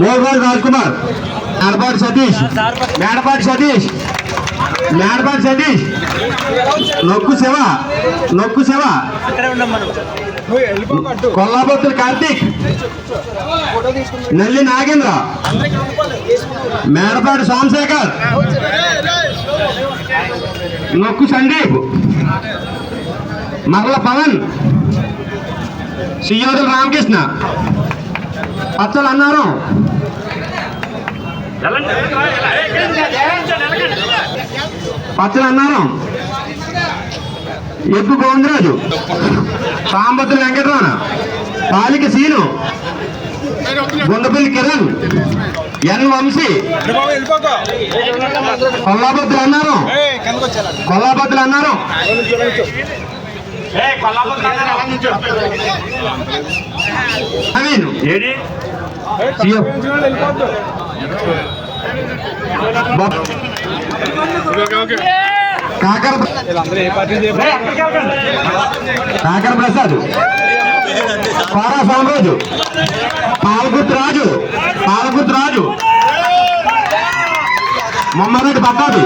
మోహన్ రాజ్ కుమార్. మేడపాటి సతీష్. మేడపాటి సతీష్. మేడపాటి సతీష్. నొక్కు శివ. నొక్కు శివ. కొల్లాపత్రి కార్తీక్. నల్లి నాగేంద్ర. మేడపాటి సోమశేఖర్ నొక్కు సందీప్. మరల పవన్. సియోదుల రామకృష్ణ. పచ్చలు అన్నారం పచ్చలు అన్నారం ఎగ్గు గోవిందరాజు. సాంబత్తుల వెంకటరమణ. పాలిక సీను. గుండపల్లి కిరణ్. ఎన్ వంశీ. కొల్లాపత్రులు అన్నారం కొల్లాపత్రులు అన్నారం ఏడి కాకర కాకర ప్రసాద్. కోరా సోమరాజు. పాలగుర్తు రాజు పాలగుర్తు రాజు మొమ్మరెడ్డి పట్టాభి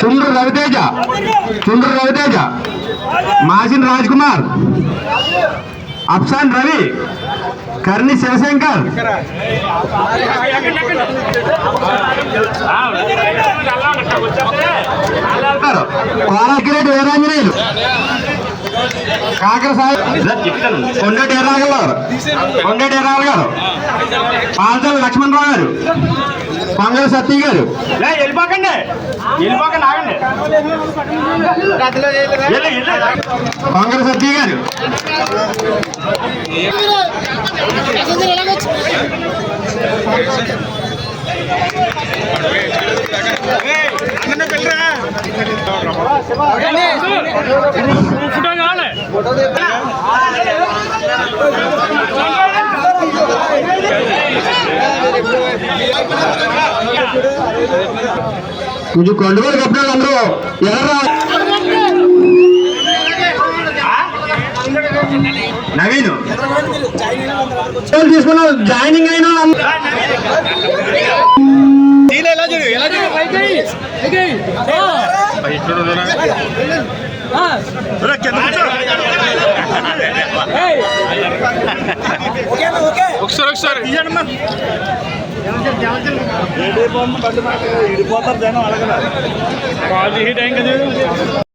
చుండ్రు రవితేజ. చుండ్రు రవితేజ. మాసిన్ రాజ్ కుమార్ అప్సాన్ రవి. కర్ణి శివశంకర్. కోరాకిరెడ్డి వీరాంజనేయులు. కాకర సాయి. కొండటి ఎర్రాగల్ గారు కొండటి ఎర్రాగల గారు. పాల్చల లక్ష్మణరావు గారు. పొంగల సత్య గారు. లే, వెళ్ళిపోకండి. వెళ్ళిపోకండి ఆగండి. పొంగల సత్య గారు. ఫోటో కావాలి కొంచెం కొండవారు కప్పినారు అందరూ. ఎర్ర నవీన్. తీసుకున్నావు జాయినింగ్ అయిన వాళ్ళు అందరూ- ఒకసారి ఒకసారి. ఇడిపోతారు జనం అలాగే కాల్ హీట్ అయింది కదా